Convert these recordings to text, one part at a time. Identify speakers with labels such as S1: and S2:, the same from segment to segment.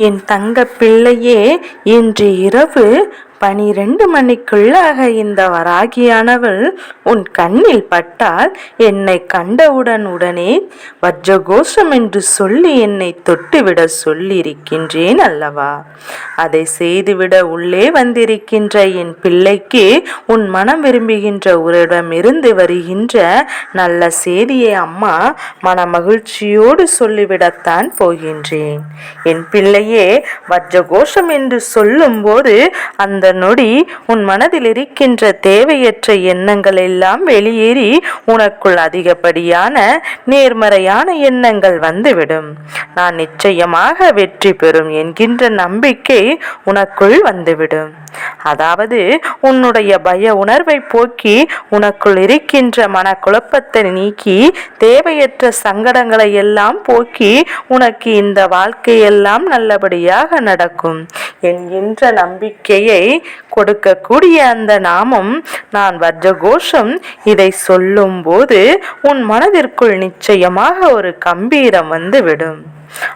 S1: என் தங்க பிள்ளையே இன்று இரவு பனிரெண்டு மணிக்குள்ளாக இந்த வராகியானவள் உன் கண்ணில் பட்டால் என்னை கண்டவுடன் உடனே வஜ்ரகோஷம் என்று சொல்லி என்னை தொட்டுவிட சொல்லியிருக்கின்றேன் அல்லவா? அதை செய்துவிட உள்ளே வந்திருக்கின்ற என் பிள்ளைக்கு உன் மனம் விரும்புகின்ற ஒருடமிருந்து வருகின்ற நல்ல செய்தியை அம்மா மன மகிழ்ச்சியோடு சொல்லிவிடத்தான் போகின்றேன். என் பிள்ளையே வஜ்ரகோஷம் என்று சொல்லும்போது அந்த நொடி உன் மனதில் இருக்கின்ற தேவையற்ற எண்ணங்கள் எல்லாம் வெளியேறி உனக்குள் அதிகப்படியான நேர்மறையான எண்ணங்கள் வந்துவிடும். நான் நிச்சயமாக வெற்றி பெறும் என்கின்ற நம்பிக்கை உனக்குள் வந்துவிடும். அதாவது உன்னுடைய பய உணர்வை போக்கி உனக்குள் இருக்கின்ற மனக்குழப்பத்தை நீக்கி தேவையற்ற சங்கடங்களை எல்லாம் போக்கி உனக்கு இந்த வாழ்க்கையெல்லாம் நல்லபடியாக நடக்கும். என்கின்ற நம்பிக்கையை கொடுக்கக்கூடிய அந்த நாமம் நான் வர்ஜகோஷம் இதை சொல்லும்போது உன் மனதிற்குள் நிச்சயமாக ஒரு கம்பீரம் வந்துவிடும்.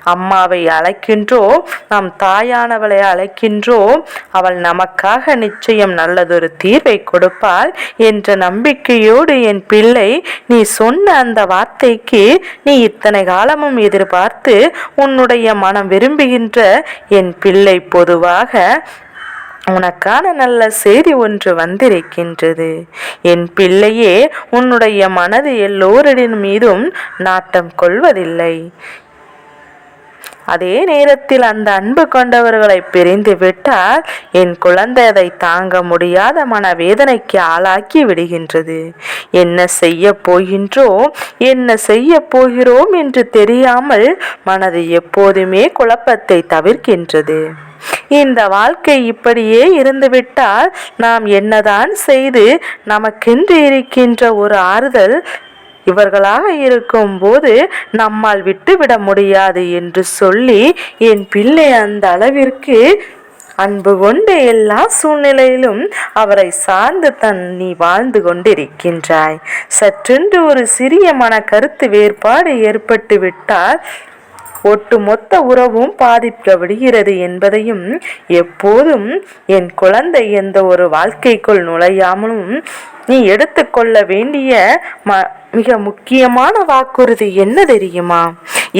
S1: அம்மாவை அழைக்கின்றோம் நம் தாயானவளை அழைக்கின்றோம் அவள் நமக்காக நிச்சயம் நல்லதொரு தீர்வை கொடுப்பாள் என்ற நம்பிக்கையோடு என் பிள்ளை நீ சொன்ன அந்த வார்த்தைக்கு நீ இத்தனை காலமும் எதிர்பார்த்து உன்னுடைய மனம் விரும்புகின்ற என் பிள்ளை பொதுவாக உனக்கான நல்ல செய்தி ஒன்று வந்திருக்கின்றது. என் பிள்ளையே உன்னுடைய மனது எல்லோரின் மீதும் நாட்டம் கொள்வதில்லை. அதே நேரத்தில் அந்த அன்பு கொண்டவர்களை பிரிந்து விட்டால் என் குழந்தை அதை தாங்க முடியாத மனவேதனைக்கு ஆளாக்கி விடுகின்றது. என்ன செய்ய போகின்றோம்? என்ன செய்ய போகிறோம் என்று தெரியாமல் மனது எப்போதுமே குழப்பத்தை தவிர்க்கின்றது. இந்த வாழ்க்கை இப்படியே இருந்துவிட்டால் நாம் என்னதான் செய்து நமக்கென்று இருக்கின்ற ஒரு ஆறுதல் இவர்களாக இருக்கும்போது நம்மால் விட்டுவிட முடியாது என்று சொல்லி என் பிள்ளை அந்த அளவிற்கு அன்பு கொண்டு எல்லா சூழ்நிலையிலும் அவரை சார்ந்து தன் நீ வாழ்ந்து கொண்டிருக்கின்றாய். சற்றென்று ஒரு சிறிய மன கருத்து வேறுபாடு ஏற்பட்டு விட்டால் ஒட்டுமொத்த உறவும் பாதிக்கப்படுகிறது என்பதையும் எப்போதும் என் குழந்தை எந்த ஒரு வாழ்க்கைக்குள் நுழையாமலும் நீ எடுத்துக்கொள்ள வேண்டிய ம மிக முக்கியமான வாக்குறுதி என்ன தெரியுமா?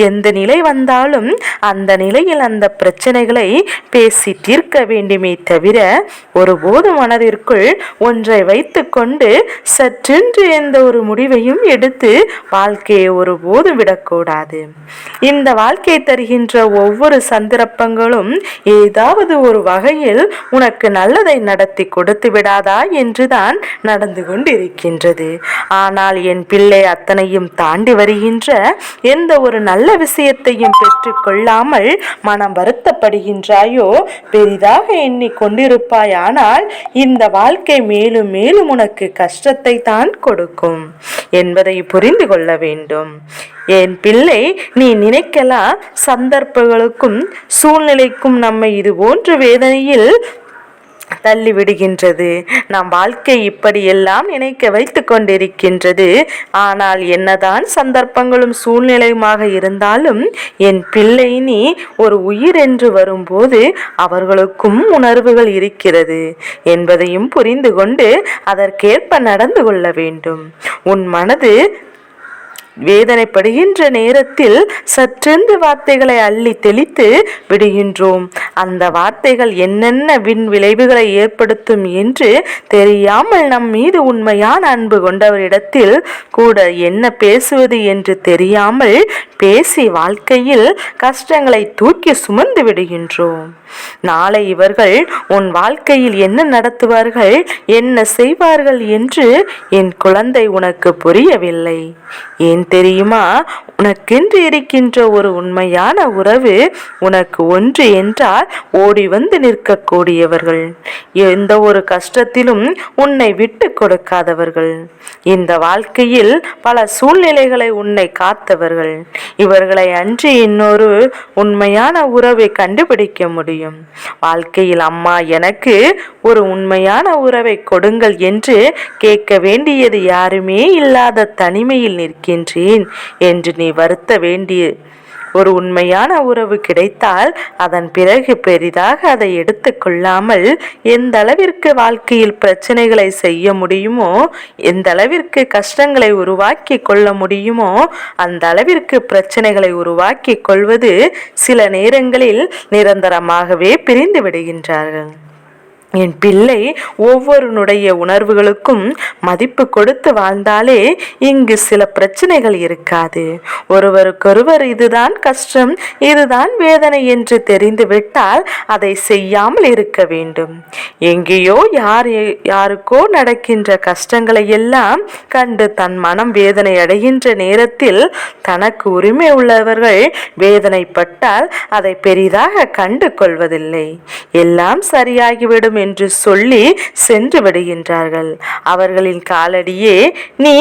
S1: எந்த நிலை வந்தாலும் அந்த நிலையில் அந்த பிரச்சனைகளை பேசி தீர்க்க வேண்டுமே தவிர ஒருபோது மனதிற்குள் ஒன்றை வைத்துக்கொண்டு சற்றென்று எந்த ஒரு முடிவையும் எடுத்து வாழ்க்கையை ஒருபோது விடக்கூடாது. இந்த வாழ்க்கை தருகின்ற ஒவ்வொரு சந்தர்ப்பங்களும் ஏதாவது ஒரு வகையில் உனக்கு நல்லதை நடத்தி கொடுத்து விடாதா என்றுதான் நடந்து கொண்டிருக்கின்றது. ஆனால் என் பிள்ளை அத்தனையும் தாண்டி வருகின்ற எந்த ஒரு நல்ல நல்ல விஷயத்தையும் பெற்றுக்கொள்ளாமல் மனம் வருத்தப்படுகின்றாயோ? பெரிதாக எண்ணி கொண்டிருப்பாயானால் இந்த வாழ்க்கை மேலும் மேலும் உனக்கு கஷ்டத்தை தான் கொடுக்கும் என்பதை புரிந்து கொள்ள வேண்டும். என் பிள்ளை நீ நினைக்கலாம் சந்தர்ப்பங்களுக்கும் சூழ்நிலைக்கும் நம்மை இது போன்ற வேதனையில் தள்ளிவிடுகின்றது நம் வாழ்க்கை இப்படியெல்லாம் நினைக்க வைத்து கொண்டிருக்கின்றது. ஆனால் என்னதான் சந்தர்ப்பங்களும் சூழ்நிலையுமாக இருந்தாலும் என் பிள்ளை நீ ஒரு உயிர் என்று வரும்போது அவர்களுக்கும் உணர்வுகள் இருக்கிறது. என்பதையும் புரிந்து கொண்டு அதற்கேற்ப நடந்து கொள்ள வேண்டும். உன் மனது வேதனைப்படுகின்ற நேரத்தில் சற்றென்று வார்த்தைகளை அள்ளி தெளித்து விடுகின்றோம். அந்த வார்த்தைகள் என்னென்ன வின் விளைவுகளை ஏற்படுத்தும் என்று தெரியாமல் நம் மீது உண்மையான அன்பு கொண்டவரிடத்தில் கூட என்ன பேசுவது என்று தெரியாமல் பேசி வாழ்க்கையில் கஷ்டங்களை தூக்கி சுமந்து விடுகின்றோம். நாளை இவர்கள் உன் வாழ்க்கையில் என்ன நடத்துவார்கள் என்ன செய்வார்கள் என்று என் குழந்தை உனக்கு புரியவில்லை. ஏன் தெரியுமா? உனக்கென்று இருக்கின்ற ஒரு உண்மையான உறவு உனக்கு ஒன்று என்றால் ஓடி வந்து நிற்கக்கூடியவர்கள். எந்த ஒரு கஷ்டத்திலும் உன்னை விட்டு கொடுக்காதவர்கள். இந்த வாழ்க்கையில் பல சூழ்நிலைகளை உன்னை காத்தவர்கள். இவர்களை அன்றி இன்னொரு உண்மையான உறவை கண்டுபிடிக்க முடியும். வாழ்க்கையில் அம்மா எனக்கு ஒரு உண்மையான உறவை கொடுங்கள் என்று கேட்க வேண்டியது யாருமே இல்லாத தனிமையில் நிற்கின்றேன் என்று நீ வருத்த வேண்டிய ஒரு உண்மையான உறவு கிடைத்தால் அதன் பிறகு பெரிதாக அதை எடுத்துக்கொள்ளாமல் எந்த அளவிற்கு வாழ்க்கையில் பிரச்சனைகளை செய்ய முடியுமோ எந்த அளவிற்கு கஷ்டங்களை உருவாக்கி கொள்ள முடியுமோ அந்த அளவிற்கு பிரச்சனைகளை உருவாக்கி கொள்வது சில நேரங்களில் நிரந்தரமாகவே பிரிந்து விடுகின்றார்கள். என் பிள்ளை ஒவ்வொருனுடைய உணர்வுகளுக்கும் மதிப்பு கொடுத்து வாழ்ந்தாலே இங்கு சில பிரச்சனைகள் இருக்காது. ஒருவருக்கொருவர் இதுதான் கஷ்டம் இதுதான் வேதனை என்று தெரிந்துவிட்டால் அதை செய்யாமல் இருக்க வேண்டும். எங்கேயோ யார் யாருக்கோ நடக்கின்ற கஷ்டங்களை எல்லாம் கண்டு தன் மனம் வேதனை அடைகின்ற நேரத்தில் தனக்கு உரிமை உள்ளவர்கள் வேதனைப்பட்டால் அதை பெரிதாக கண்டு கொள்வதில்லை எல்லாம் சரியாகிவிடும் என்று சொல்லி சென்று விடுகின்றார்கள். அவர்களின் காலடியே நீ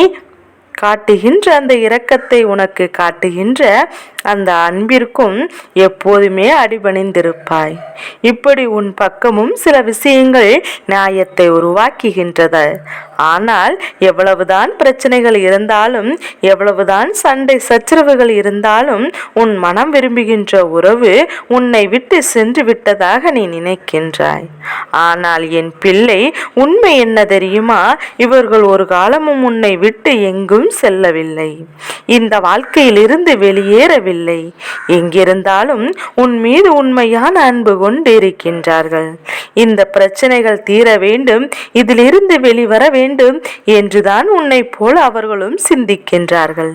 S1: காட்டுகின்ற அந்த இரக்கத்தை உனக்கு காட்டுகின்ற அந்த அன்பிற்கும் எப்போதுமே அடிபணிந்திருப்பாய். இப்படி உன் பக்கமும் சில விஷயங்கள் நியாயத்தை உருவாக்குகின்றது. ஆனால் எவ்வளவுதான் பிரச்சனைகள் இருந்தாலும் எவ்வளவுதான் சண்டை சச்சரவுகள் இருந்தாலும் உன் மனம் விரும்புகின்ற உறவு உன்னை விட்டு சென்று விட்டதாக நீ நினைக்கின்றாய். ஆனால் என் பிள்ளை உண்மை என்ன தெரியுமா? இவர்கள் ஒரு காலமும் உன்னை விட்டு எங்கும் செல்லவில்லை. இந்த வாழ்க்கையிலிருந்து வெளியேறவில்லை. எங்கிருந்தாலும் உன் மீது உண்மையான அன்பு கொண்டு இருக்கின்றார்கள் இந்த பிரச்சனைகள் தீர வேண்டும் இதிலிருந்து வெளிவர வேண்டும் என்றுதான் உன்னை போல் அவர்களும் சிந்திக்கின்றார்கள்.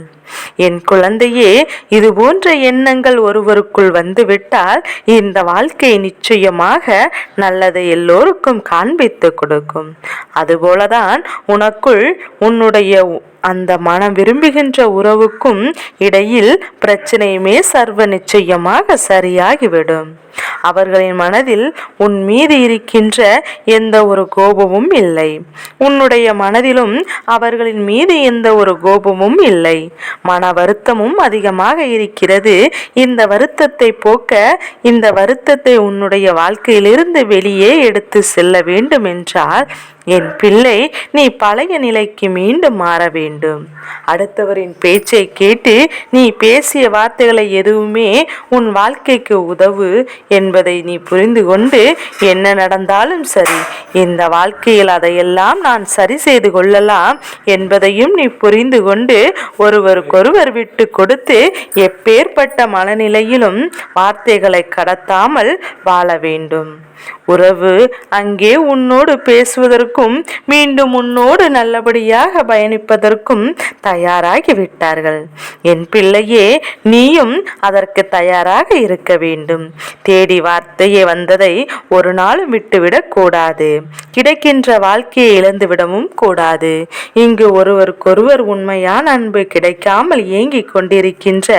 S1: என் குழந்தையே இது போன்ற எண்ணங்கள் ஒருவருக்குள் வந்துவிட்டால் இந்த வாழ்க்கை நிச்சயமாக நல்லதை எல்லோருக்கும் காண்பித்து கொடுக்கும். அதுபோலதான் உனக்குள் உன்னுடைய அந்த மனம் விரும்புகின்ற உறவுக்கும் இடையில் பிரச்சனையுமே சர்வ நிச்சயமாக சரியாகிவிடும். அவர்களின் மனதில் உன் மீது இருக்கின்ற எந்த ஒரு கோபமும் இல்லை. உன்னுடைய மனதிலும் அவர்களின் மீது எந்த ஒரு கோபமும் இல்லை. மன வருத்தமும் அதிகமாக இருக்கிறது. இந்த வருத்தத்தை போக்க இந்த வருத்தத்தை உன்னுடைய வாழ்க்கையிலிருந்து வெளியே எடுத்து செல்ல வேண்டும் என்றால் என் பிள்ளை நீ பழைய நிலைக்கு மீண்டும் மாற வேண்டும். அடுத்தவரின் பேச்சை கேட்டு நீ பேசிய வார்த்தைகளை எதுவுமே உன் வாழ்க்கைக்கு உதவு என்பதை நீ புரிந்து கொண்டு என்ன நடந்தாலும் சரி இந்த வாழ்க்கையில் அதையெல்லாம் நான் சரி செய்து கொள்ளலாம் என்பதையும் நீ புரிந்து கொண்டு ஒருவருக்கொருவர் விட்டு கொடுத்து எப்பேற்பட்ட மனநிலையிலும் வார்த்தைகளை கடத்தாமல் வாழ வேண்டும். உறவு. அங்கே உன்னோடு பேசுவதற்கும் மீண்டும் உன்னோடு நல்லபடியாக பயணிப்பதற்கும் தயாராகி விட்டார்கள். என் பிள்ளையே நீயும் அதற்கு தயாராக இருக்க வேண்டும். தேடி வார்த்தையே வந்ததை ஒரு நாளும் விட்டுவிடக் கூடாது. கிடைக்கின்ற வாழ்க்கையை இழந்துவிடவும் கூடாது. இங்கு ஒருவருக்கொருவர் உண்மையான அன்பு கிடைக்காமல் ஏங்கிக் கொண்டிருக்கின்ற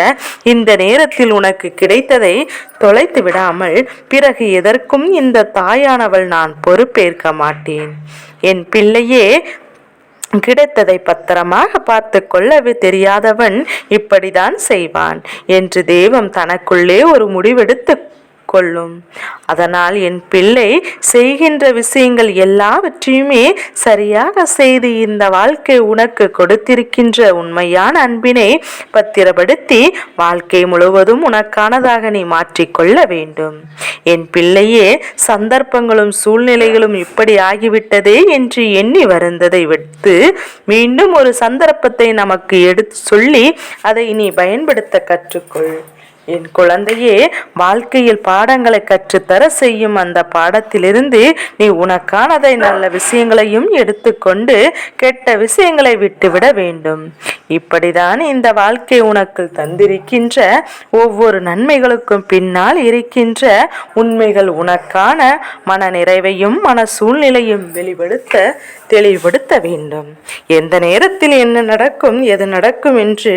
S1: இந்த நேரத்தில் உனக்கு கிடைத்ததை தொலைத்து விடாமல் பிறகு எதற்கும் இந்த தாயானவள் நான் பொறுப்பேற்க மாட்டேன். என் பிள்ளையே கிடைத்ததை பத்திரமாக பார்த்து கொள்ளவே தெரியாதவன் இப்படிதான் செய்வான். என்று தெய்வம் தனக்குள்ளே ஒரு முடிவெடுத்து கொள்ளும். அதனால் என் பிள்ளை செய்கின்ற விஷயங்கள் எல்லாவற்றையுமே சரியாக செய்து இந்த வாழ்க்கை உனக்கு கொடுத்திருக்கின்ற உண்மையான அன்பினை பத்திரப்படுத்தி வாழ்க்கை முழுவதும் உனக்கானதாக நீ மாற்றிக்கொள்ள வேண்டும். என் பிள்ளையே சந்தர்ப்பங்களும் சூழ்நிலைகளும் இப்படி ஆகிவிட்டதே என்று எண்ணி வருந்ததை விடுத்து மீண்டும் ஒரு சந்தர்ப்பத்தை நமக்கு எடுத்து சொல்லி அதை நீ பயன்படுத்த கற்றுக்கொள். என் குழந்தையே வாழ்க்கையில் பாடங்களை கற்றுத்தர செய்யும் அந்த பாடத்திலிருந்து நீ உனக்கானதை நல்ல விஷயங்களையும் எடுத்துக்கொண்டு கெட்ட விஷயங்களை விட்டுவிட வேண்டும். இப்படிதான் இந்த வாழ்க்கை உனக்கு தந்திருக்கின்ற ஒவ்வொரு நன்மைகளுக்கும் பின்னால் இருக்கின்ற உண்மைகள் உனக்கான மன நிறைவையும் மன சூழ்நிலையும் வெளிப்படுத்த தெளிவுபடுத்த வேண்டும். எந்த நேரத்தில் என்ன நடக்கும் எது நடக்கும் என்று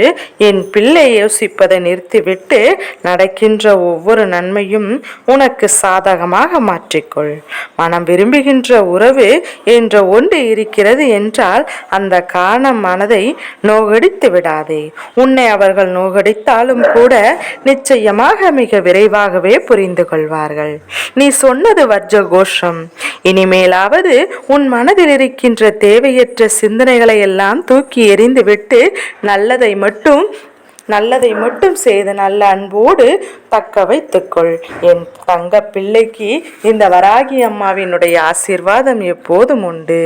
S1: என் பிள்ளை யோசிப்பதை நிறுத்திவிட்டு நடக்கின்ற ஒவ்வொரு நன்மையும் உனக்கு சாதகமாக மாற்றிக்கொள். மனம் விரும்புகின்ற உறவு என்ற ஒன்று இருக்கிறது என்றால் அந்த காரணம் மனதை நோகடித்து விடாதே. உன்னை அவர்கள் நோகடித்தாலும் கூட நிச்சயமாக மிக விரைவாகவே புரிந்து கொள்வார்கள். நீ சொன்னது வஜ்ஜ கோஷம் இனிமேலாவது உன் மனதில் இருக்கின்ற தேவையற்ற சிந்தனைகளை எல்லாம் தூக்கி எறிந்துவிட்டு நல்லதை மட்டும் நல்லதை மட்டும் செய்து நல்ல அன்போடு தக்க வைத்துக்கொள். என் தங்க பிள்ளைக்கு இந்த வராகி அம்மாவினுடைய ஆசீர்வாதம் எப்போதும் உண்டு.